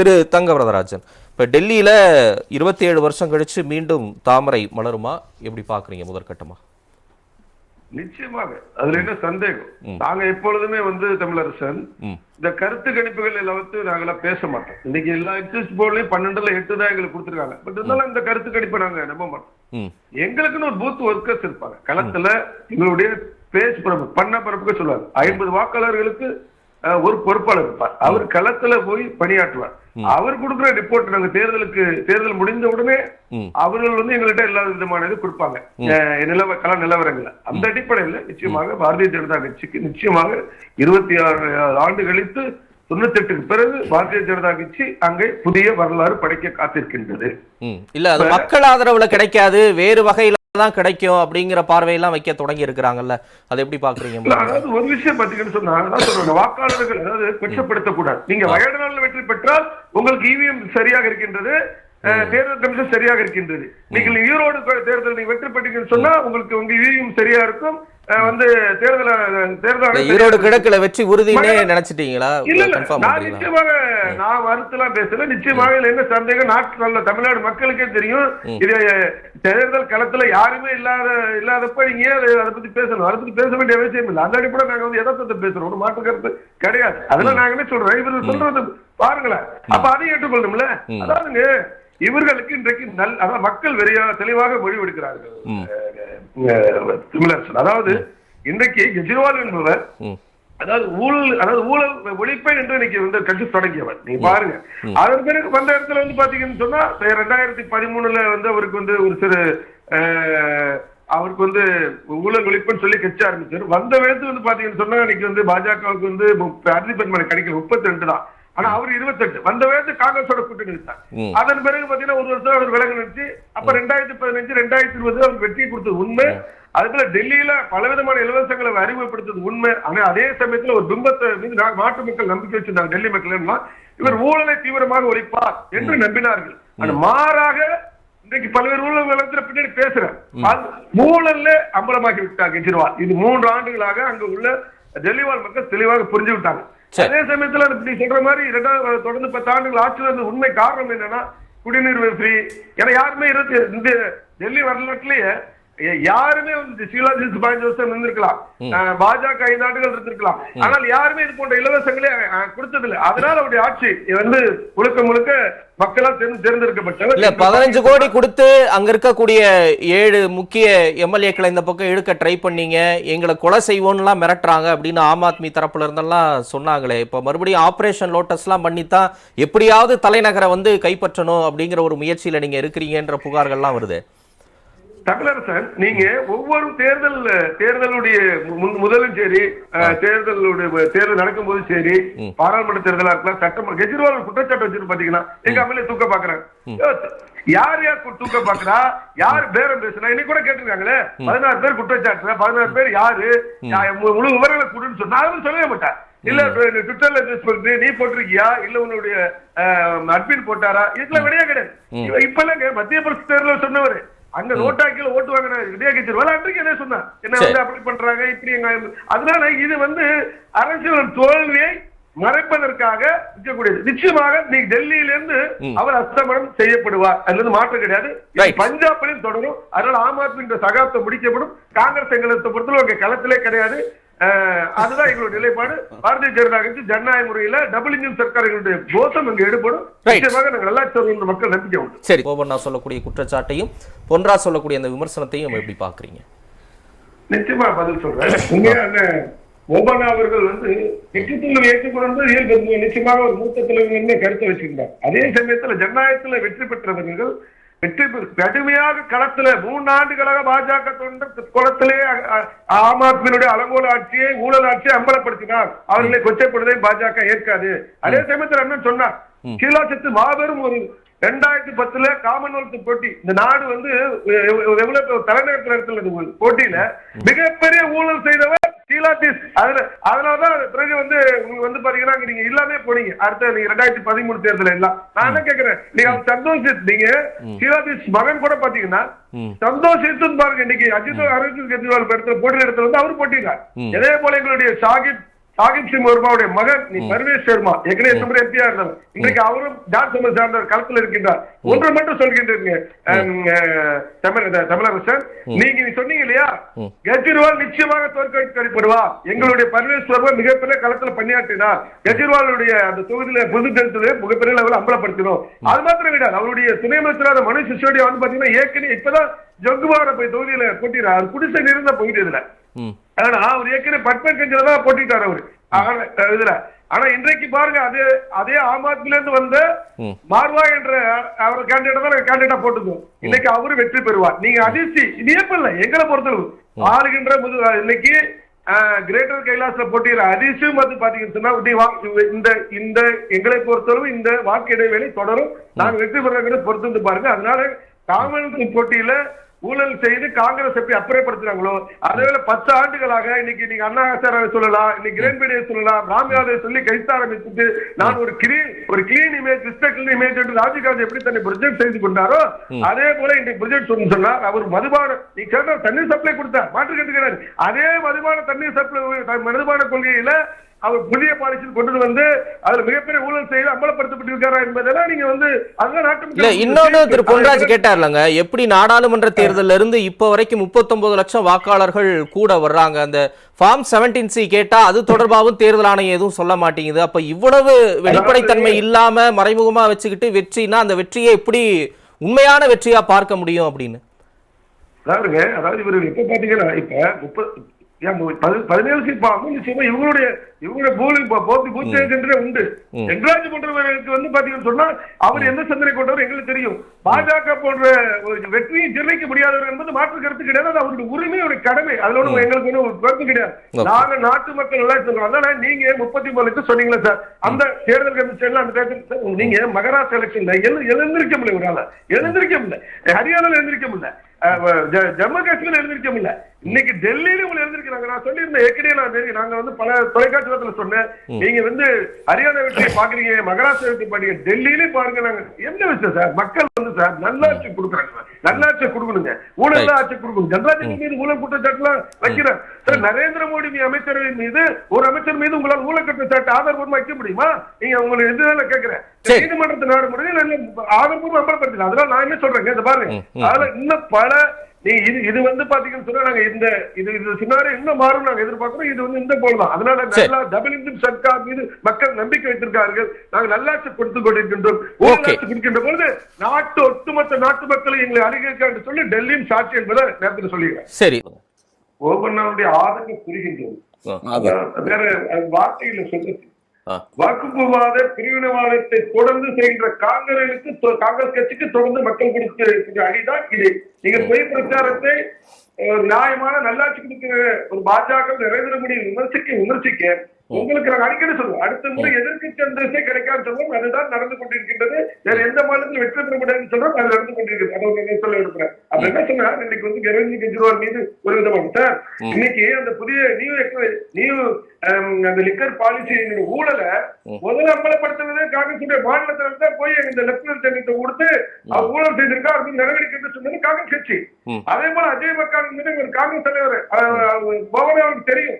திரு தங்க வரதராஜன் இப்ப டெல்லியில இருபத்தி ஏழு வருஷம் கழிச்சு மீண்டும் தாமரை மலருமா? எப்படி பாக்குறீங்க முதற்கட்டமா? நிச்சயமாக. அதுல என்ன சந்தேகம்? நாங்க எப்பொழுதுமே வந்து தமிழரசன். இந்த கருத்து கணிப்புகள் எல்லாத்தையும் நாங்களாம் பேச மாட்டோம். இன்னைக்கு எல்லா எக்ஸிஸ்ட் போர்ட்லயும் பன்னெண்டுல எட்டு தான் எங்களுக்கு கொடுத்துருக்காங்க. பட் இருந்தாலும் இந்த கருத்து கணிப்பை நாங்க நம்ப மாட்டோம். எங்களுக்குன்னு ஒரு பூத் ஒர்க்கர்ஸ் இருப்பாங்க. களத்துல எங்களுடைய பேஸ் பரப்பு பண்ண பரப்புக்கு சொல்லுவாங்க ஐம்பது வாக்காளர்களுக்கு ஒரு பொறுப்பாளர் இருப்பார். அவர் களத்துல போய் பணியாற்றுவார். அவர் கொடுக்குற ரிப்போர்ட் நாங்க தேர்தலுக்கு தேர்தல் முடிந்த உடனே. அவர்கள் வந்து எங்கள்கிட்ட எல்லா விதமான இது கொடுப்பாங்க. நிலவ கள நிலவரங்களை. அந்த அடிப்படையில் நிச்சயமாக பாரதிய ஜனதா கட்சிக்கு நிச்சயமாக இருபத்தி ஆறு ஆண்டு கழித்து தொண்ணூத்தி எட்டுக்கு பிறகு பாரதிய ஜனதா கட்சி அங்கே புதிய வரலாறு படைக்க காத்திருக்கின்றது. இல்ல மக்கள் ஆதரவுல கிடைக்காது வேறு வகையில தான் கிடைக்கும் அப்படிங்கிற பார்வையெல்லாம் வைக்க தொடங்கி இருக்கிறாங்கல்ல அதை எப்படி பாக்குறீங்க அதாவது ஒரு விஷயம் பாத்தீங்கன்னு சொன்னா வாக்காளர்கள் அதாவது கொச்சப்படுத்தக்கூடாது. நீங்க வயநாடுல வெற்றி பெற்றால் உங்களுக்கு இவிஎம் சரியாக இருக்கின்றது தேர்தல் கமிஷன் சரியாக இருக்கின்றது. நீங்கள் ஈரோடு தேர்தல் நீங்க வெற்றி பெற்றீங்கன்னு சொன்னா உங்களுக்கு உங்க இவிஎம் சரியா இருக்கும். வந்து தேர்தல் தேர்தல் ஈரோடு கிழக்குல வெற்றி உறுதினே நினைச்சிட்டீங்களா? இல்ல இல்ல கன்ஃபார்ம் நான் நிச்சயமாக நான் வருத்தலாம் பேசல. நிச்சயமாக இதுல என்ன சந்தேகம்? நாட்டு நல்ல தமிழ்நாடு மக்களுக்கே தெரியும். இது தேர்தல் களத்துல யாருமே இல்லாத இல்லாதப்ப நீங்க அதை பத்தி பேசணும்? அதை பத்தி பேச வேண்டிய அவசியம் இல்லை. அந்த அடிப்படை நாங்க வந்து எதார்த்தத்தை பேசுறோம். ஒரு மாற்று கருத்து கிடையாது. அதெல்லாம் நாங்க என்ன சொல்றோம் இவர் சொல்றது பாருங்களேன். அப்ப அதையும் ஏற்றுக்கொள்ளணும்ல? அதாவதுங்க இவர்களுக்கு இன்றைக்கு நல் அதாவது மக்கள் வெறியா தெளிவாக முடிவெடுக்கிறார்கள் அஹ், தமிழரசன் அதாவது இன்றைக்கு கெஜ்ரிவால் என்பவர் அதாவது ஊழல் அதாவது ஊழல் ஒழிப்பேன் என்று இன்னைக்கு வந்து கட்சி தொடங்கியவர். நீங்க பாருங்க. அதன் பிறகு வந்த இடத்துல வந்து பாத்தீங்கன்னு சொன்னா ரெண்டாயிரத்தி பதிமூணுல வந்து அவருக்கு வந்து ஒரு சிறு அவருக்கு வந்து ஊழல் ஒழிப்புன்னு சொல்லி கட்சி ஆரம்பிச்சாரு. வந்த வேகத்து வந்து பாத்தீங்கன்னு சொன்னா இன்னைக்கு வந்து பாஜகவுக்கு வந்து அறுதி பெருமனை கிடைக்கல முப்பத்தி ரெண்டு தான். ஆனா அவர் இருபத்தெட்டு. வந்த வேகத்து காங்கிரஸோட கூட்டணி இருந்தார். அதன் பிறகு பாத்தீங்கன்னா ஒரு வருஷம் அவர் விலகு நிறுத்தி அப்ப ரெண்டாயிரத்தி பதினஞ்சு ரெண்டாயிரத்தி இருபது அவருக்கு வெற்றி கொடுத்தது உண்மை. அதுபோல டெல்லியில பலவிதமான இலவசங்களை அறிமுகப்படுத்தது உண்மை. ஆனா அதே சமயத்துல ஒரு பிம்பத்தை மீது நா- நாட்டு மக்கள் நம்பிக்கை வச்சிருந்தாங்க டெல்லி மக்கள் இவர் ஊழலை தீவிரமாக ஒழிப்பார் என்று நம்பினார்கள். ஆனா மாறாக இன்றைக்கு பல்வேறு ஊழல் பின்னாடி பேசுறேன் ஊழல்ல அம்பலமாக்கி விட்டார் கெஜ்ரிவால். இது மூன்று ஆண்டுகளாக அங்க உள்ள டெல்லிவால் மக்கள் தெளிவாக புரிஞ்சு விட்டாங்க. அதே சமயத்துல நீ சொல்ற மாதிரி இரண்டாவது தொடர்ந்து பத்து ஆண்டுகள் ஆட்சியில் இருந்த உண்மை காரணம் என்னன்னா குடிநீர் ஃப்ரீ ஏன்னா யாருமே இருபத்தி இந்த டெல்லி வரலாற்றுலயே யாருமே வந்து ஷீலாஜித் பதினஞ்சு வருஷம் இருந்திருக்கலாம். பாஜக ஐந்து ஆண்டுகள் இருந்திருக்கலாம். ஆனால் யாருமே இது போன்ற இலவசங்களே அஹ், கொடுத்ததில்லை. அதனால அவருடைய ஆட்சி வந்து முழுக்க முழுக்க மக்களால் தேர்ந்து தேர்ந்தெடுக்கப்பட்டவர் இல்ல பதினஞ்சு கோடி கொடுத்து அங்க இருக்கக்கூடிய ஏழு முக்கிய எம்எல்ஏக்களை இந்த பக்கம் இழுக்க ட்ரை பண்ணீங்க. எங்களை கொலை செய்வோம்லாம் மிரட்டுறாங்க அப்படின்னு ஆம் ஆத்மி தரப்புல இருந்தெல்லாம் சொன்னாங்களே. இப்போ மறுபடியும் ஆபரேஷன் லோட்டஸ்லாம் பண்ணித்தான் எப்படியாவது தலைநகரை வந்து கைப்பற்றணும் அப்படிங்கிற ஒரு முயற்சியில நீங்க இருக்கிறீங்கன்ற புகார்கள்லாம் வருது. தமிழரசன் நீங்க ஒவ்வொரு தேர்தல் தேர்தலுடைய முதலும் சரி தேர்தலுடைய தேர்தல் நடக்கும் போது சரி பாராளுமன்ற தேர்தலா இருக்கலாம் சட்டமன்ற கெஜ்ரிவால் குற்றச்சாட்டு வச்சிருந்து பாத்தீங்கன்னா எங்க அமலே தூக்க பாக்குறாங்க யார் யார் தூக்க பாக்குறா? யார் பேரம் பேசுனா இன்னைக்கு கூட கேட்டிருக்காங்களே பதினாறு பேர் குற்றச்சாட்டு பதினாறு பேர் யாரு? முழு விவரங்களை கொடுன்னு சொன்னா சொல்லவே மாட்டேன். இல்ல ட்வி- ட்விட்டர்ல இது சொல்லிட்டு நீ போட்டிருக்கியா? இல்ல உன்னுடைய அட்மின் போட்டாரா? இதுல விடையா கிடையாது. இப்ப இல்லங்க மத்திய பிரதேச தேர்தல் சொன்னவரு. அங்க நோட்டாக்கில ஓட்டு வாங்கின விஜய கட்சிவால் அன்றைக்கு என்ன சொன்னா? என்ன வந்து அப்படி பண்றாங்க? இப்படி எங்க அதனால இது வந்து அரசியல் தோல்வியை மறைப்பதற்காக இருக்கக்கூடியது நிச்சயமாக நீ டெல்லியில இருந்து அவர் அஸ்தமனம் செய்யப்படுவார். அதுல இருந்து மாற்றம் கிடையாது. பஞ்சாப்லையும் தொடரும். அதனால ஆம் ஆத்மி இந்த சகாப்தம் முடிக்கப்படும். காங்கிரஸ் எங்களை பொறுத்தவரை அங்க களத்திலே கிடையாது. அதுதான் எங்களுடைய நிலைப்பாடு. பாரதிய ஜனதா கட்சி ஜனநாயக முறையில டபுள் இன்ஜின் சர்க்கார் எங்களுடைய கோஷம் அங்க ஈடுபடும் Right. நிச்சயமாக நாங்கள் நல்லா சொல்ற மக்கள் நம்பிக்கை உண்டு. சரி. போபண்ணா சொல்லக்கூடிய குற்றச்சாட்டையும் பொன்ரா சொல்லக்கூடிய அந்த விமர்சனத்தையும் எப்படி பாக்குறீங்க நிச்சயமா பதில் சொல்றேன். உண்மையா என்ன ஓபனா அவர்கள் வந்து வெற்றித்தோல்வி ஏற்றுக்கொண்டு இயல்பு நிச்சயமாக ஒரு மூத்த தலைவர் கருத்தை வச்சிருந்தார். அதே சமயத்துல ஜனநாயகத்துல வெற்றி பெற்றவர்கள் வெற்றி கடுமையாக களத்துல மூன்று ஆண்டுகளாக பாஜக தொண்டர் குளத்திலே ஆம் ஆத்மியினுடைய அலங்கோல ஆட்சியை ஊழல் ஆட்சியை அம்பலப்படுத்தினார். அவர்களை கொச்சைப்படுவதை பாஜக ஏற்காது. அதே சமயத்துல என்ன சொன்னார் கீழாச்சத்து மாபெரும் ஒரு ரெண்டாயிரத்தி பத்துல காமன்வெல்த் போட்டி. இந்த நாடு வந்து எவ்- எவ்- எவ்வளவு தலைநகரத்தில் ஒரு போட்டியில மிகப்பெரிய ஊழல் செய்தவர் ஷீலாதீஸ் அதுல அதனாலதான் பிறகு வந்து உங்களுக்கு வந்து பாத்தீங்கன்னா நீங்க இல்லாமே போனீங்க. அடுத்த நீங்க ரெண்டாயிரத்தி பதிமூணு தேர்தல் எல்லாம். நான் என்ன கேக்குறேன்? நீங்க அவர் சந்தோஷ் நீங்க ஷீலாதீஸ் மகன் கூட பாத்தீங்கன்னா ம். சந்தோஷித்து பாருங்க இன்னைக்கு. அஜித் அரவிந்த் கெஜ்ரிவால் இடத்துல போட்டி இடத்துல வந்து அவர் போட்டிருக்கார் ம். இதே போல எங்களுடைய ஷாகித் சாகிப் சிங் வர்மாவுடைய மகன் நீ பர்வேஷ் சர்மா ஏற்கனவே முறை எம்பியா இருந்தார் இன்றைக்கு அவரும் ஜார்ஜ் சமர் சார்ந்த களத்தில் இருக்கின்றார். ஒன்று மட்டும் சொல்கின்றீங்க தமிழரசன். நீங்க நீ சொன்னீங்க இல்லையா? கெஜ்ரிவால் நிச்சயமாக தோற்கடிக்கப்படுவார் எங்களுடைய பர்வேஷ் சர்மா மிகப்பெரிய களத்துல பணியாற்றினார். கெஜ்ரிவாலுடைய அந்த தொகுதியில பொது தேர்தலை மிகப்பெரிய லெவலில் அம்பலப்படுத்தினோம். அது மாத்திரம் கிடையாது அவருடைய துணை அமைச்சரான மனுஷ் சிசோடியா வந்து பாத்தீங்கன்னா ஏற்கனவே இப்பதான் ஜொங்குவார போய் தொகுதியில போட்டிடுறார் குடிசை இருந்த பகுதி இதுல. ஆனா அவர் ஏற்கனவே பட்மன்கஞ்சில தான் போட்டிட்டார் அவரு. இதுல. ஆனா இன்றைக்கு பாருங்க அதே அதே ஆம் ஆத்மில இருந்து வந்த. மார்வா என்ற அவர் கேண்டிடேட் தான் கேண்டிடேட்டா போட்டுக்கோம் இன்னைக்கு அவரு வெற்றி பெறுவார். நீங்க அதிர்ச்சி இது ஏப்ப இல்ல எங்களை பொறுத்தளவு. ஆளுகின்ற முது இன்னைக்கு கிரேட்டர் கைலாஸ்ல போட்டியிற அதிர்ச்சியும் வந்து பாத்தீங்கன்னு இந்த இந்த எங்களை பொறுத்தளவு இந்த வாக்கு இடைவேளை தொடரும். நாங்க வெற்றி பெறங்கிறத பொறுத்து வந்து பாருங்க. அதனால காமன்வெல்த் போட்டியில ஊழல் செய்து காங்கிரஸ் எப்படி அப்புறப்படுத்துறாங்களோ அதேவேளை பத்து ஆண்டுகளாக இன்னைக்கு நீங்க அண்ணா ஹசாரை சொல்லலாம் இன்னைக்கு கிரண்பேடியை சொல்லலாம் ராம்யாதை சொல்லி கைத்த ஆரம்பிச்சுட்டு நான் ஒரு கிளீன் ஒரு கிளீன் இமேஜ் கிறிஸ்டல் இமேஜ் என்று ராஜீவ்காந்தி எப்படி தன்னை ப்ரொஜெக்ட் செய்து கொண்டாரோ அதே போல இன்னைக்கு ப்ரொஜெக்ட் சொல்லி சொன்னார். அவர் மதுபான நீ கேட்ட தண்ணீர் சப்ளை கொடுத்தார். மாற்று கட்டு கிடையாது அதே மதுபான தண்ணீர் சப்ளை மதுபான கொள்கையில அவர் புதிய பாலிசியில் கொண்டு வந்து அதுல மிகப்பெரிய ஊழல் செய்து அமலப்படுத்தப்பட்டிருக்காரா என்பதெல்லாம் நீங்க வந்து அதுதான் நாட்டு இன்னொன்னு திரு பொன்ராஜ் கேட்டார்லங்க. எப்படி நாடாளுமன்ற தேர்தல்ல இருந்து இப்ப வரைக்கும் 39 லட்சம் வாக்காளர்கள் கூட வர்றாங்க. அந்த ஃபார்ம் 17 சி கேட்டா அது தொடர்பாகவும் தேர்தல் ஆணையம் எதுவும் சொல்ல மாட்டேங்குது. அப்ப இவ்வளவு வெளிப்படைத்தன்மை இல்லாம மறைமுகமா வச்சுக்கிட்டு வெற்றினா அந்த வெற்றியை எப்படி உண்மையான வெற்றியா பார்க்க முடியும் அப்படின்னு? அதாவதுங்க அதாவது இவர் இப்ப பாத்தீங்கன்னா இப்ப முப்பது பதினேழு சீட் பா- மூணு நிச்சயமா இவங்களுடைய இவங்களுடைய போலிங் போத்தி பூத் ஏஜென்டே உண்டு. என்ராஜ் போன்றவர்களுக்கு வந்து பாத்தீங்கன்னு சொன்னா அவர் எந்த சிந்தனை கொண்டவர் எங்களுக்கு தெரியும். பாஜக போன்ற ஒரு வெற்றியை ஜெயிக்க முடியாதவர் என்பது மாற்று கருத்து கிடையாது. அது அவருடைய உரிமை ஒரு கடமை. அதுல ஒண்ணு எங்களுக்கு ஒன்றும் ஒரு கருத்து கிடையாது. நாங்க நாட்டு மக்கள் எல்லாம் சொல்றோம் அதனால நீங்க முப்பத்தி மூணு லட்சம் சொன்னீங்களா சார்? அந்த தேர்தல் கமிஷன்ல அந்த தேர்தல் நீங்க மகாராஷ்டிரா எலெக்ஷன்ல எழு எழுந்திருக்க முடியல ஒரு எழுந்திருக்க முடியல. ஹரியானால எழுந்திருக்க முடியல. ஜம்மு காஷ்மீர் எழுந்திருக்க முடியல. இன்னைக்கு டெல்லியில உங்களை எழுந்திருக்கிறாங்க. நான் சொல்லியிருந்தேன் ஏற்கனவே நான் தெரியும். நாங்க வந்து பல தொலைக்காட்சி சொன்னேன். நீங்க வந்து ஹரியானா வெற்றியை பாக்குறீங்க மகாராஷ்டிரா வெற்றி பாருங்க டெல்லியிலே பாருங்க நாங்க. என்ன விஷயம் சார்? மக்கள் வந்து சார் நல்லாட்சி கொடுக்குறாங்க நல்லாட்சி கொடுக்கணுங்க. ஊழல் ஆட்சி கொடுக்கணும். ஜனராஜன் மீது ஊழல் குற்றச்சாட்டுலாம் வைக்கிறேன். சார் நரேந்திர மோடி அமைச்சரின் மீது ஒரு அமைச்சர் மீது உங்களால் ஊழல் குற்றச்சாட்டு ஆதாரபூர்வமா வைக்க முடியுமா? நீங்க உங்களுக்கு எதுதான் கேட்கிறேன் சரி. நீதிமன்றத்தை நாடு முடியும் ஆதாரபூர்வம் அமல்படுத்தலாம் அதனால நான் என்ன சொல்றேங்க? இந்த பாருங்க. அதுல இன்னும் பல நீ இது இது வந்து பாத்தீங்கன்னு சொன்னா நாங்க இந்த இது இது இன்னும் மாறும் நாங்க எதிர்பார்க்கிறோம். இது வந்து இந்த போல் தான் அதனால. நல்லா டபுள் இன்ஜின் சர்க்கார் மீது மக்கள் நம்பிக்கை வைத்திருக்கார்கள் நாங்கள் நல்லாட்சி கொடுத்து கொண்டிருக்கின்றோம். கொடுக்கின்ற பொழுது நாட்டு ஒட்டுமொத்த நாட்டு மக்களை எங்களை அருகேற்க என்று சொல்லி டெல்லியும் சாட்சி என்பதை நேரத்தில் சொல்லிக்கிறேன். சரி. ஓபண்ணாவுடைய ஆதங்கம் புரிகின்றது. வேற வார்த்தையில சொல்றது ஆ. வாக்குப்புவாத பிரிவினவாதத்தை தொடர்ந்து செய்கின்ற காங்கிரசுக்கு காங்கிரஸ் கட்சிக்கு தொடர்ந்து மக்கள் கொடுக்கிற அடிதான் இது நீங்க பொய் பிரச்சாரத்தை நியாயமான நல்லாட்சி கொடுக்கிற ஒரு பாஜக நரேந்திர மோடி விமர்சிக்க விமர்சிக்க உங்களுக்கு நாங்க அடிக்கடி சொல்லுவோம் அடுத்த முறை எதிர்க்கட்சி அந்தஸ்தே கிடைக்காது சொல்றோம் அதுதான் நடந்து கொண்டிருக்கின்றது. வேற எந்த மாநிலத்தில் வெற்றி பெற முடியாதுன்னு சொல்றோம் அது நடந்து கொண்டிருக்கிறது. அதை ஒரு சொல்ல விரும்புறேன். அப்ப என்ன சொன்னா இன்னைக்கு வந்து அரவிந்த் கெஜ்ரிவால் மீது ஒரு விதமான சார் இன்னைக்கு அந்த புதிய நியூ நியூ அந்த லிக்கர் பாலிசி ஊழலை முதல்ல அமலப்படுத்துவதே காங்கிரஸ் மாநில தலைவர் தான் போய் இந்த லெப்டினன்ட் ஜெனரல்கிட்ட கொடுத்து ஊழல் செய்திருக்கா? அப்படின்னு நடவடிக்கை எடுக்க சொன்னது காங்கிரஸ் கட்சி. அதே போல அஜய் மக்கான் மீது காங்கிரஸ் தலைவர் போவனே அவருக்கு தெரியும்.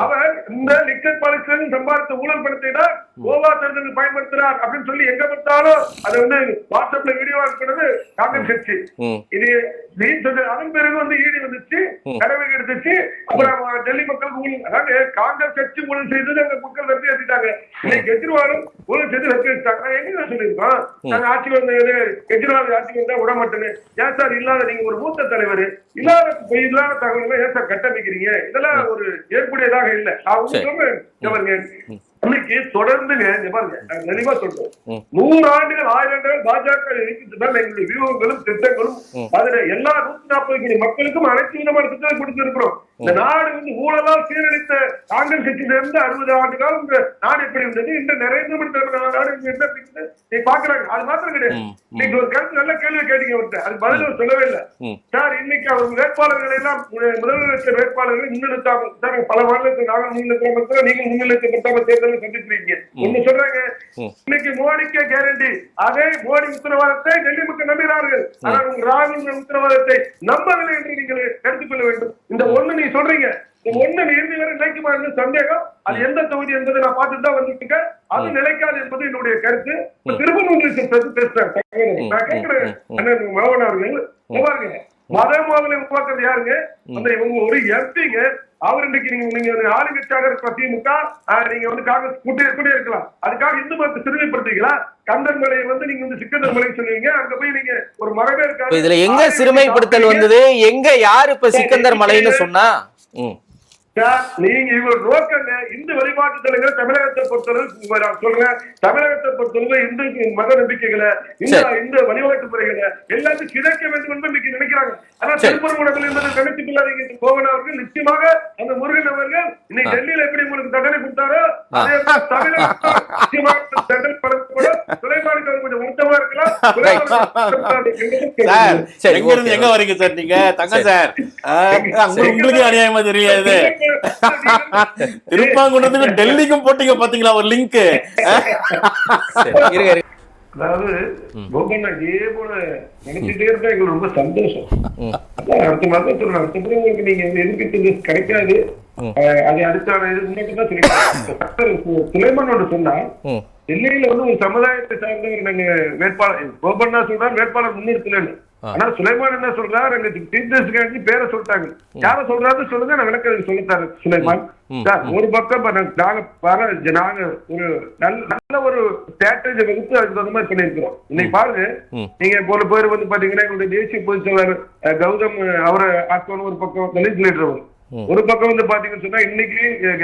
அவர் இந்த லிக்கர் பாலிசியில் சம்பாதித்த ஊழல் பணத்தை தான் கோவா தேர்தலில் பயன்படுத்துறார் அப்படின்னு சொல்லி எங்க பார்த்தாலும் அதை வந்து வாட்ஸ்அப்ல வீடியோ இருக்கிறது காங்கிரஸ் கட்சி. இது அதன் பிறகு வந்து ஈடி வந்துச்சு நடவடிக்கை எடுத்துச்சு. அப்புறம் டெல்லி மக்களுக்கு ஊழல் அதாவது காங்கிரஸ் கட்சி ஊழல் செய்தது அந்த மக்கள் வெற்றி ஏற்றிட்டாங்க கெஜ்ரிவாலும் ஊழல் செய்து வெற்றி ஏற்றிட்டாங்க எங்க சொல்லியிருக்கோம் நாங்க ஆட்சி வந்தது கெஜ்ரிவால் ஆட்சி வந்தா விட மாட்டேன்னு. ஏன் சார் இல்லாத நீங்க ஒரு மூத்த தலைவர் இல்லாத பொய் இல்லாத தகவல்களை ஏன் சார் கட்டமைக்கிறீங்க? இதெல்லாம் ஒரு ஏற்புடையதாக இல்லை இன்னைக்கு தொடர்ந்துங்க இங்க பாருங்க தெளிவா சொல்றேன். நூறு ஆண்டுகள் ஆயிரம் ஆண்டுகள் பாஜக இருக்கின்றதால் எங்களுடைய வியூகங்களும் திட்டங்களும் அதுல எல்லா நூத்தி நாற்பது கோடி மக்களுக்கும் அனைத்து விதமான திட்டங்களை கொடுத்திருக்கிறோம். இந்த நாடு வந்து ஊழலால் சீரழித்த காங்கிரஸ் கட்சியில இருந்து அறுபது ஆண்டு காலம் இந்த நாடு எப்படி இருந்தது? இந்த நரேந்திர மோடி தலைமையிலான நாடு இங்க என்ன? நீ பாக்குறாங்க அது மாத்திரம் கிடையாது. நீங்க ஒரு கருத்து நல்ல கேள்வி கேட்டீங்க அவர்கிட்ட. அது பதில் சொல்லவே இல்லை. சார் இன்னைக்கு அவர் வேட்பாளர்களை எல்லாம் முதலமைச்சர் வேட்பாளர்களை முன்னெடுத்தாம சார் பல மாநிலத்தில் நாங்கள் முன்னெடுத்தாம நீங்கள் முன்னிலைப்படுத்தாம தேர்தலை சந்திச்சிருக்கீங்க ஒண்ணு சொல்றாங்க இன்னைக்கு மோடிக்கே கேரண்டி அதே மோடி உத்தரவாதத்தை டெல்லி மக்கள் நம்புகிறார்கள் ஆனால் உங்க ராகுல் உத்தரவாதத்தை நம்பவில்லை என்று நீங்கள் எடுத்துக்கொள்ள வேண்டும். இந்த ஒண்ணு நீங்க சொல்றீங்க. ஒண்ணு இறுதி வரை நிலைக்குமா என்று சந்தேகம்? அது எந்த தொகுதி என்பதை நான் பார்த்துட்டு தான் வந்துட்டு அது நிலைக்காது என்பது என்னுடைய கருத்து. திருப்பூர் பேசுறேன் நான் கேட்கிறேன் மோகன் அவர்கள். மத மோதலை உருவாக்குறது யாருங்க? அந்த இவங்க ஒரு எம்பிங்க. அவர் இன்னைக்கு நீங்க நீங்க ஆளுங்கட்சியாக இருக்கிற திமுக நீங்க வந்து காங்கிரஸ் கூட்டி கூட இருக்கலாம். அதுக்காக இந்து மதத்தை சிறுமைப்படுத்திக்கலாம் கந்தன் மலையை வந்து நீங்க வந்து சிக்கந்தர் மலை சொல்லுவீங்க. அங்க போய் நீங்க ஒரு மரபே இப்ப இருக்காது இதுல எங்க சிறுமைப்படுத்தல் வந்தது? எங்க யாரு இப்ப சிக்கந்தர் மலைன்னு சொன்னா? நீங்க இவர் நோக்கங்க இந்து வழிபாட்டு தலங்கள் தமிழகத்தை பொறுத்தளவு நான் சொல்றேன் தமிழகத்தை பொறுத்தளவு இந்து மத நம்பிக்கைகளை இந்த. இந்த வழிபாட்டு முறைகளை எல்லாத்தையும் கிடைக்க வேண்டும் என்று இன்னைக்கு நினைக்கிறாங்க. ஆனா. திருப்பரங்குடத்தில் என்பது கணக்கு பிள்ளாதீங்க கோவன் அவர்கள் நிச்சயமாக அந்த முருகன் அவர்கள் இன்னைக்கு டெல்லியில எப்படி உங்களுக்கு தண்டனை கொடுத்தாரோ அதே நிச்சயமாக தண்டனை சார் சரி, எங்க இருந்து. எங்க வரீங்க சார் நீங்க? தங்க சரி. உங்களுக்கு அநியாயமா தெரியாது. திருப்பாங்குன்றத்துக்கு டெல்லிக்கும் போட்டீங்க பாத்தீங்களா ஒரு லிங்க் அதாவது கோபண்ணா இதே போல நினைச்சிட்டே இருந்தா எங்களுக்கு ரொம்ப சந்தோஷம். அடுத்த மாதம் சொல்றேன் அடுத்த முறை உங்களுக்கு நீங்க எதிர்க்கிறது கிடைக்காது. அது அடுத்தான இது முன்னாடி தான் சொல்லி சுலைமான் ஒன்று சொன்னா டெல்லியில வந்து ஒரு சமுதாயத்தை சார்ந்தவர் நாங்க வேட்பாளர் கோபண்ணா சொல்றாரு வேட்பாளர் முன்னிறுத்தலன்னு. ஆனா சுலைமான் என்ன சொல்றாரு? எங்க டீச்சர்ஸ்காண்டி பேரை சொல்லிட்டாங்க. யார சொல்றாரு சொல்லுங்க நான் விளக்கம் சொல்லித்தாரு சுலைமான். சார், ஒரு பக்கம் நாங்க- வர நாங்க ஒரு நல்ல நல்ல ஒரு ஸ்ட்ராட்டஜி வகுத்து அதுக்கு தகுந்த மாதிரி பண்ணிருக்கிறோம் இன்னைக்கு பாருங்க. நீங்க போல பேர் வந்து பாத்தீங்கன்னா எங்களுடைய தேசிய பொதுச் செயலாளர் அஹ், கௌதம் அவரை ஆக்கணும் ஒரு பக்கம் தலித் லீடர் ஒரு பக்கம் வந்து பாத்தீங்கன்னு சொன்னா இன்னைக்கு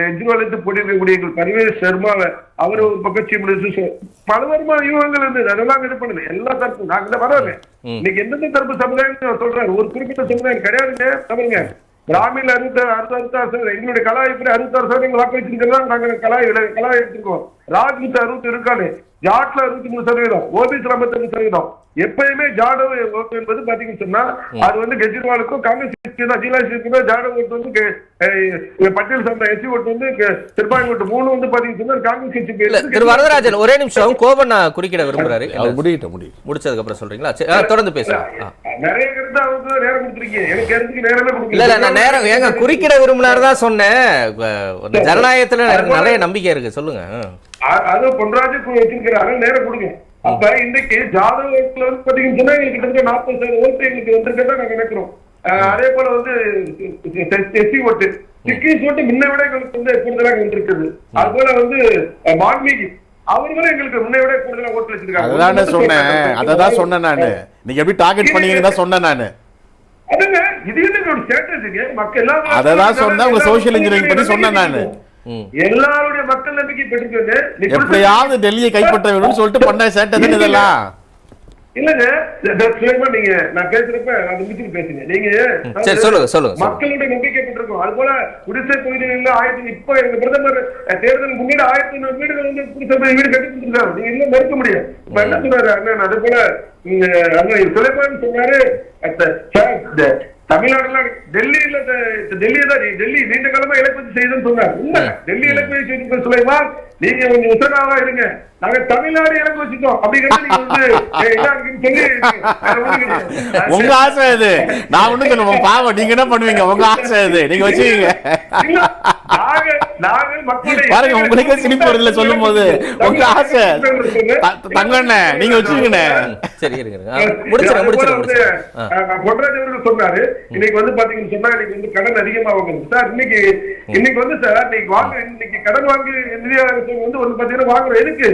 எஜ்வால் இருந்து போட்டிருக்கக்கூடிய எங்கள் பரிவேஷ் சர்மாவை அவர் ஒரு பக்கம் சீஃப் மினிஸ்டர் பலவருமான யூகங்கள் இருந்தது அதெல்லாம் இது பண்ணுது எல்லா தரப்பு நாங்க வரல இன்னைக்கு எந்தெந்த தரப்பு சமுதாயம் சொல்றாரு? ஒரு குறிப்பிட்ட சமுதாயம் கிடையாதுங்க. தமிழ்ங்க கிராமில அறுபத்தி அறுபத்தாறு சதவீதம் எங்களுடைய கலாய்ப்பு அறுபத்தாறு சதவீதம் வாக்களிச்சிருக்கிறதா நாங்க கலாய் கலாய் எடுத்திருக்கோம் ராஜ்முத்து அறுபத்தி இருக்காரு ஜாட்ல அறுபத்தி மூணு சதவீதம். ஓபிசி ஐம்பத்தஞ்சு சதவீதம். எப்பயுமே ஜாடவ் ஓட்டு என்பது பாத்தீங்கன்னு சொன்னா அது வந்து கெஜ்ரிவாலுக்கும் காங்கிரஸ் தான் ஜீலா சிக்கு ஜாடவ் ஓட்டு வந்து பட்டேல் சார்ந்த எஸ்சி ஓட்டு வந்து திருப்பாங்க ஓட்டு மூணு வந்து பாத்தீங்கன்னு சொன்னா காங்கிரஸ் கட்சிக்கு இல்ல திரு வரதராஜன் ஒரே நிமிஷம் கோபண்ணா குறுக்கிட விரும்புறாரு. அவர் முடியட்டும் முடியும் முடிச்சதுக்கு அப்புறம் சொல்றீங்களா தொடர்ந்து ஆ. நிறைய கருத்து அவருக்கு நேரம் கொடுத்துருக்கீங்க. எனக்கு கருத்துக்கு நேரமே இல்ல இல்ல நான் நேரம் ஏங்க குறுக்கிட விரும்பினாரு தான் சொன்னேன். ஜனநாயகத்துல நிறைய நம்பிக்கை இருக்கு. சொல்லுங்க. அது பொன்ராஜ் வச்சிருக்கிறாரு. நேரம் கொடுங்க. அப்ப இன்னைக்கு ஜாதவ் ஓட்டுல வந்து பாத்தீங்கன்னு கிட்டத்தட்ட நாற்பது சதவீதம் ஓட்டு எங்களுக்கு வந்திருக்கதா நாங்க நினைக்கிறோம். அதே போல வந்து எஸ்சி ஓட்டு சிக்கிஸ் ஓட்டு முன்ன விட எங்களுக்கு வந்து கூடுதலாக வந்திருக்குது. அது போல வந்து வால்மீகி அவர்களும் எங்களுக்கு முன்ன விட கூடுதலா ஓட்டு வச்சிருக்காங்க. அததானே சொன்னேன். அததான் சொன்னேன் நானு. நீங்க எப்படி டார்கெட் பண்ணீங்கன்னு தான் சொன்னேன் நானு. அதுங்க இது என்ன ஒரு ஸ்ட்ராட்டஜிங்க மக்கள் எல்லாரும் அததான் சொன்னேன். உங்க சோசியல் இன்ஜினியரிங் பத்தி சொன்னேன் நானு. எல்லாருடைய மக்கள் நம்பிக்கை பெற்றுக்கொண்டு எப்படியாவது டெல்லியை கைப்பற்ற வேணும்னு சொல்லிட்டு பண்ண சேட்டை இதெல்லாம்? இல்லங்க. நீங்க நான் பேசுறப்ப அது முடிச்சுட்டு பேசுங்க. நீங்க சரி, சொல்லுங்க, சொல்லுங்க, சொல்லுங்க. மக்களுடைய நம்பிக்கை பெற்றிருக்கோம். அது போல குடிசை பகுதிகளில் ஆயிரத்தி இப்ப எங்க பிரதமர் அஹ், தேர்தலுக்கு முன்னாடி ஆயிரத்தி ஐநூறு வீடுகள் வந்து குடிசை வீடு கட்டி கொடுத்துருக்காங்க நீங்க இன்னும் மறுக்க முடியும் இப்ப என்ன சொல்றாரு அண்ணன்? அது போல அண்ணன் சுலைமான் சொன்னாரு தமிழ்நாடுல டெல்லியில டெல்லி தான் டெல்லி நீண்ட காலமா இலக்கு செய்துன்னு சொன்னார். உண்மை. டெல்லி இலக்கு செய்து சுலைமான். நீங்க கொஞ்சம் உசனாவா இருங்க. நாங்க தமிழ்நாடு இலக்கு வச்சுட்டோம். அப்படிங்கிறது. உங்க ஆசை இது நான் சொல்லுவேன் பாவம். நீங்க என்ன பண்ணுவீங்க? உங்க ஆசை இது நீங்க வச்சுக்கீங்க. பாருங்க உங்களுக்கே சிரிப்பு வருதுல சொல்லும் போது உங்க ஆசை தங்கண்ணே நீங்க வச்சுக்கண்ணே சரி ஆ. பொன்ராஜ் அவர்கள் சொன்னாரு இன்னைக்கு வந்து பாத்தீங்கன்னு சொன்னா இன்னைக்கு வந்து கடன் அதிகமா வாங்குது சார் இன்னைக்கு இன்னைக்கு வந்து சார் இன்னைக்கு வாங்க இன்னைக்கு கடன் வாங்கி இந்தியா அரசு வந்து வந்து பாத்தீங்கன்னா வாங்குறோம் எதுக்கு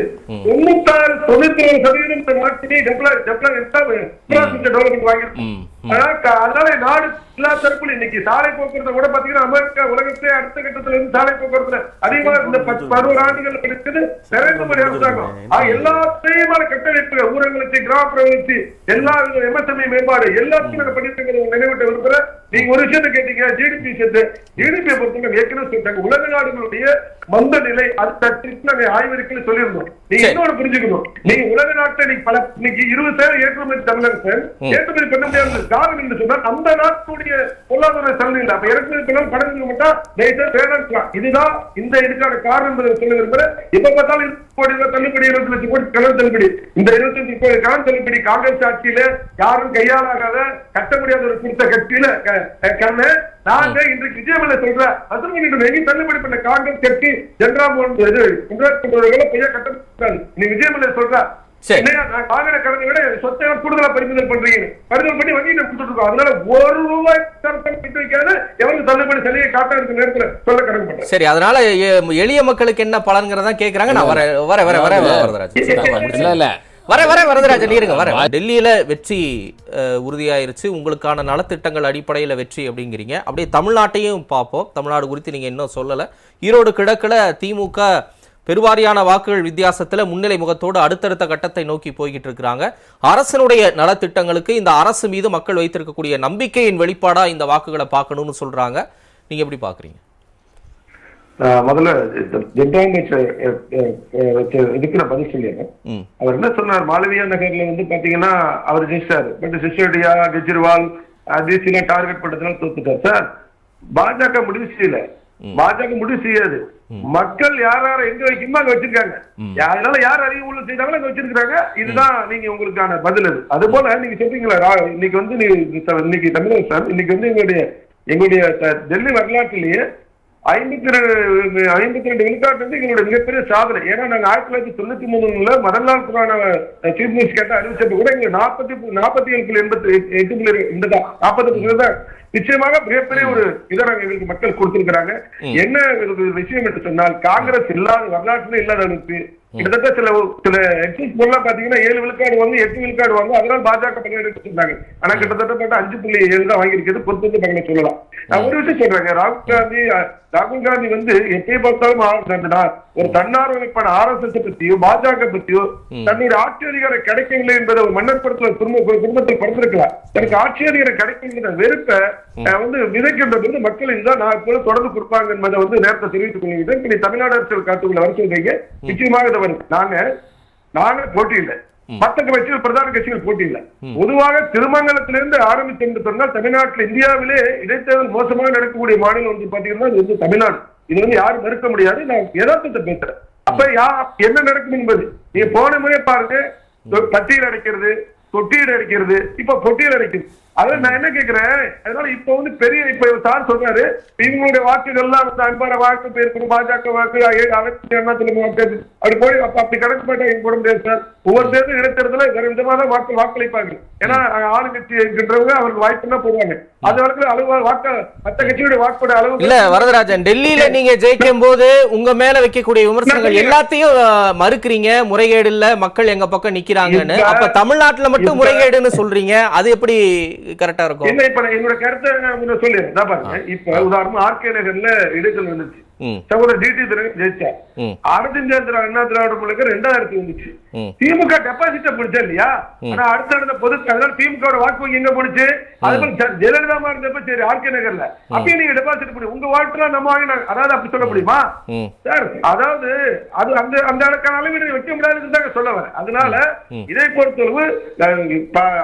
தொண்ணூத்தாறு தொண்ணூத்தி ஏழு சதவீதம் இந்த நாட்டிலே டெவலப் டெவலப்மெண்ட் டெவலப்மெண்ட் வாங்கிருக்கோம் அதனால நாடு எல்லா தரப்புல இன்னைக்கு சாலை போக்குவரத்தை கூட பாத்தீங்கன்னா அமெரிக்கா உலகத்திலே அடுத்த கட்டத்துல இருந்து சாலை போக்குவரத்துல அதிகமா இந்த பதினோரு ஆண்டுகள் இருக்குது. நரேந்திர மோடி அரசாங்கம். எல்லாத்தையுமான கட்டமைப்பு ஊரகங்களுக்கு கிராமப்புற வளர்ச்சி எல்லா எம்எஸ்எம்இ மேம்பாடு எல்லாத்தையும் பண்ணிட்டு நினைவிட்ட விரும்புறேன். நீங்க ஒரு விஷயத்தை கேட்டீங்க ஜிடிபி விஷயத்தை. ஜிடிபி பொறுத்தவரை ஏற்கனவே சொல்லிட்டாங்க. உலக நாடுகளுடைய மந்த நிலை அது தட்டு நாங்க ஆய்வறிக்கையில் சொல்லியிருந்தோம். நீங்க சரி. இன்னொரு புரிஞ்சுக்கணும். நீங்க உலக நாட்டை நீங்க பல இன்னைக்கு இருபது சேர் ஏற்றுமதி தமிழக ஏற்றுமதி பண்ண முடியாது. காரணம் என்று சொன்னால் அந்த நாட்டுடைய பொருளாதார சூழ்நிலை அப்ப இறக்குமதி பண்ணாலும் படகு மட்டும் தேசம் வேணாம் இதுதான் இந்த இதுக்கான காரணம் என்பதை சொல்ல விரும்புறேன் எப்ப பார்த்தாலும் கோடி தள்ளுபடி இருபத்தி லட்சம் கோடி கடன் தள்ளுபடி. இந்த இருபத்தஞ்சு கோடி கடன் தள்ளுபடி காங்கிரஸ் ஆட்சியில யாரும் கையாளாகாத கட்ட முடியாத ஒரு குறித்த கட்சியில கண்ணு நாங்க இன்றைக்கு விஜயமலை தள்ளுபடி பண்ண காங்கிரஸ் கட்சி ஜென்ரா மோகன் இது நீ விஜயமலை சொல்ற. கடனை விட சொத்தை கூடுதலா பறிமுதல் பண்றீங்க. பறிமுதல் பண்ணி வங்கி கொடுத்துட்டு இருக்கோம். அதனால ஒரு ரூபாய் எவருக்கு தள்ளுபடி சலுகை காட்ட இருக்க நேரத்துல சொல்ல கணக்கு பண்றேன். சரி அதனால எளிய மக்களுக்கு என்ன பலன்கிறதா கேக்குறாங்க? நான் வர வர வர வர வரதராஜ் இல்ல இல்ல. வர வர வரதராஜன் இருங்க வர. டெல்லியில வெற்றி உறுதியாயிருச்சு. உங்களுக்கான நலத்திட்டங்கள் அடிப்படையில வெற்றி அப்படிங்கிறீங்க. அப்படியே தமிழ்நாட்டையும் பார்ப்போம். தமிழ்நாடு குறித்து நீங்க இன்னும் சொல்லல. ஈரோடு கிழக்குல திமுக பெருவாரியான வாக்குகள் வித்தியாசத்துல முன்னிலை முகத்தோடு அடுத்தடுத்த கட்டத்தை நோக்கி போய்கிட்டு இருக்கிறாங்க. அரசனுடைய நலத்திட்டங்களுக்கு இந்த அரசு மீது மக்கள் வைத்திருக்கக்கூடிய நம்பிக்கையின் வெளிப்பாடா இந்த வாக்குகளை பார்க்கணும்னு சொல்றாங்க. நீங்க எப்படி பாக்குறீங்க நான் முதல்ல இதுக்கு நான் பதில் சொல்லிடுறேன். அவர் என்ன சொன்னார்? மாளவியா நகர்ல வந்து பாத்தீங்கன்னா அவர் ஜெயிச்சாரு. பட் சிசோடியா கெஜ்ரிவால் டிசிலாம் டார்கெட் பண்றதுனால தோத்துட்டார். சார் பாஜக முடிவு செய்யல. பாஜக முடிவு செய்யாது. மக்கள் யார் யார எங்க வைக்கணுமோ அங்க வச்சிருக்காங்க. அதனால யார் அறிவு உள்ள செய்தாங்களோ அங்க வச்சிருக்காங்க இதுதான் நீங்க உங்களுக்கான பதில் அது. அது போல நீங்க சொல்றீங்களா? இன்னைக்கு வந்து நீ இன்னைக்கு தமிழக சார். இன்னைக்கு வந்து எங்களுடைய எங்களுடைய டெல்லி வரலாற்றிலேயே ஐம்பத்தி ரெண்டு ஐம்பத்தி ரெண்டு விழுக்காட்டு வந்து எங்களுடைய மிகப்பெரிய சாதனை. ஏன்னா நாங்கள் ஆயிரத்தி தொள்ளாயிரத்தி தொண்ணூத்தி மூணுல மதன்லால் குரான சீஃப் மினிஸ்டர் கேட்டால் அறிவிச்சப்ப கூட எங்க நாற்பத்தி நாற்பத்தி ஏழு புள்ளி எண்பத்தி எட்டு புள்ளி இருந்ததா நாற்பத்தி தான். நிச்சயமாக மிகப்பெரிய ஒரு இதை எங்களுக்கு மக்கள் கொடுத்திருக்கிறாங்க. என்ன விஷயம் என்று சொன்னால் காங்கிரஸ் இல்லாத வரலாற்றுல இல்லாத அளவுக்கு கிட்டத்தட்ட சில சில எக்ஸிட் பாத்தீங்கன்னா ஏழு விழுக்காடு வாங்க எட்டு விழுக்காடு வாங்க அதனால பாஜக பணியாற்றி சொன்னாங்க ஆனா கிட்டத்தட்ட பார்த்தா அஞ்சு புள்ளி ஏழு தான் வாங்கியிருக்கிறது. பொறுத்து வந்து பக்கம் சொல்லலாம். நான் ஒரு விஷயம் சொல்றேங்க. ராகுல் காந்தி ராகுல் காந்தி வந்து எப்பயை பார்த்தாலும் ஆரம்பிச்சாங்கன்னா ஒரு தன்னார்வலைப்பான ஆர்எஸ்எஸ் பத்தியோ பாஜக பத்தியோ தன்னுடைய ஆட்சி அதிகாரம் கிடைக்கவில்லை என்பதை ஒரு மன்னர் படத்துல குடும்ப குடும்பத்தில் படுத்திருக்கலாம். எனக்கு ஆட்சி அதிகாரம் கிடைக்கவில்லை வெறுப்ப வந்து விதைக்கின்றது மக்கள் இதுதான் நான் இப்ப தொடர்ந்து கொடுப்பாங்க என்பதை வந்து நேரத்தை தெரிவித்துக் கொள்கிறேன். நீ தமிழ்நாடு அரசியல் காத்துக்குள்ள வர சொல்றீங்க. நிச்சயமாக இதை நாங்க நாங்க போட்டி இல்லை. மத்த கட்சிகள் பிரதான கட்சிகள் போட்டி இல்லை. பொதுவாக திருமங்கலத்திலிருந்து ஆரம்பித்து என்று சொன்னால் தமிழ்நாட்டில் இந்தியாவிலே இடைத்தேர்தல் மோசமாக நடக்கக்கூடிய மாநிலம் வந்து பாத்தீங்கன்னா இது வந்து தமிழ்நாடு. இது வந்து யாரும் மறுக்க முடியாது. நான் யதார்த்தத்தை பேசுறேன். அப்ப யா என்ன நடக்கும் என்பது? நீங்க போன முறை பாருங்க பட்டியல் அடைக்கிறது தொட்டியல் அடைக்கிறது இப்ப பொட்டியல் அடைக்கிறது. அதான் நான் என்ன கேக்குறேன்? அதனால இப்ப வந்து பெரிய இப்ப சார் சொல்றாரு இவங்களுடைய வாக்குகள்லாம் வந்து அன்பான வாக்கு பேருக்கு பாஜக வாக்கு ஏழு அனைத்து எண்ணத்துல வாக்கு அப்படி போய் அப்ப அப்படி கணக்கு போட்டா இங்க போட முடியாது சார் ஒவ்வொரு தேர்தல் இடைத்தேர்தல வேற விதமா தான் வாக்கு வாக்களிப்பாங்க ஏன்னா ஆளுங்கட்சி இருக்கின்றவங்க அவருக்கு வாய்ப்பு தான் போடுவாங்க. அது வரைக்கும் அளவு வாக்கு மத்த கட்சியுடைய வாக்கோட அளவு இல்ல வரதராஜன் டெல்லியில நீங்க ஜெயிக்கும் போது உங்க மேல வைக்கக்கூடிய விமர்சனங்கள் எல்லாத்தையும் மறுக்கிறீங்க. முறைகேடு இல்ல மக்கள் எங்க பக்கம் நிக்கிறாங்கன்னு. அப்ப தமிழ்நாட்டுல மட்டும் முறைகேடுன்னு சொல்றீங்க. அது எப்படி கரெக்டா இருக்கும்? இல்ல இப்ப என்னோட கருத்தை நான் சொல்லிடுறேன். பாருங்க. இப்ப உதாரணமா ஆர்கே நகர்ல இடைத்தல் வந்துச்சு ம் சகோதரர் டிடி தினகரன் ஜெயிச்சார். அரவிந்தேந்திர அண்ணா திராவிட முழுக்க ரெண்டாயிரத்தி வந்துச்சு. திமுக டெபாசிட்ட பிடிச்சா இல்லையா? ஆனா அடுத்த நடந்த பொது அதனால திமுக வாக்கு வங்கி எங்க போனுச்சு அது போல ஜெ- ஜெயலலிதா அம்மா இருந்தப்ப சரி ஆர்கே நகர்ல. அப்பயும் நீங்க டெபாசிட் பண்ணி உங்க வாட்டுல நம்ம வாங்கினாங்க அதாவது அப்படி சொல்ல முடியுமா? சார் அதாவது அது அந்த அந்த அளவுக்கான அளவீடு வைக்க முடியாதுன்னு தாங்க சொல்ல வரேன். அதனால இதை பொறுத்தளவு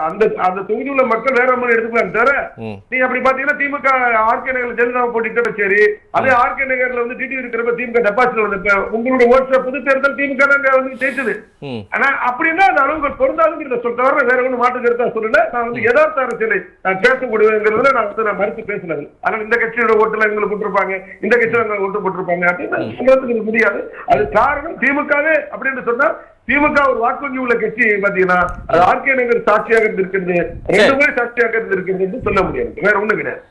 அந்த அந்த தொகுதியில் உள்ள மக்கள் வேற மாதிரி எடுத்துக்கலாம் தவிர ம். நீ அப்படி பாத்தீங்கன்னா திமுக ஆர்கே நகர்ல ஜெயலலிதா போட்டிட்டு சரி அதே ஆர்கே நகர்ல வந்து டிடி இருக்கிறப்ப திமுக டெபாசிட் வந்தப்ப உங்களுடைய ஓட்டு பொது தேர்தல் திமுக தாங்க வந்து ஜெயிச்சது. ஆனா அப்படின்னா அந்த அளவுகள் பொருந்தாதுங்கிறத சொல்ல தவிர வேற ஒண்ணு மாற்று கருத்தா சொல்லல. நான் வந்து யதார்த்த அரசியலை நான் பேசக்கூடியதுங்கிறதுல நான் வந்து நான் மறுத்து பேசினது. அதனால இந்த கட்சியோட ஓட்டுல எங்களுக்கு போட்டிருப்பாங்க. இந்த கட்சியில எங்களுக்கு ஓட்டு போட்டிருப்பாங்க. அப்படின்னு முடியாது அது காரணம் திமுகவே அப்படின்னு சொன்னா திமுக ஒரு வாக்கு வங்கி உள்ள கட்சி பாத்தீங்கன்னா அது ஆர்கே நகர் சாட்சியாக இருந்திருக்கிறது. ரெண்டு முறை சாட்சியாக இருந்திருக்கிறது சொல்ல முடியாது. வேற ஒண்ணும் கிடையாது.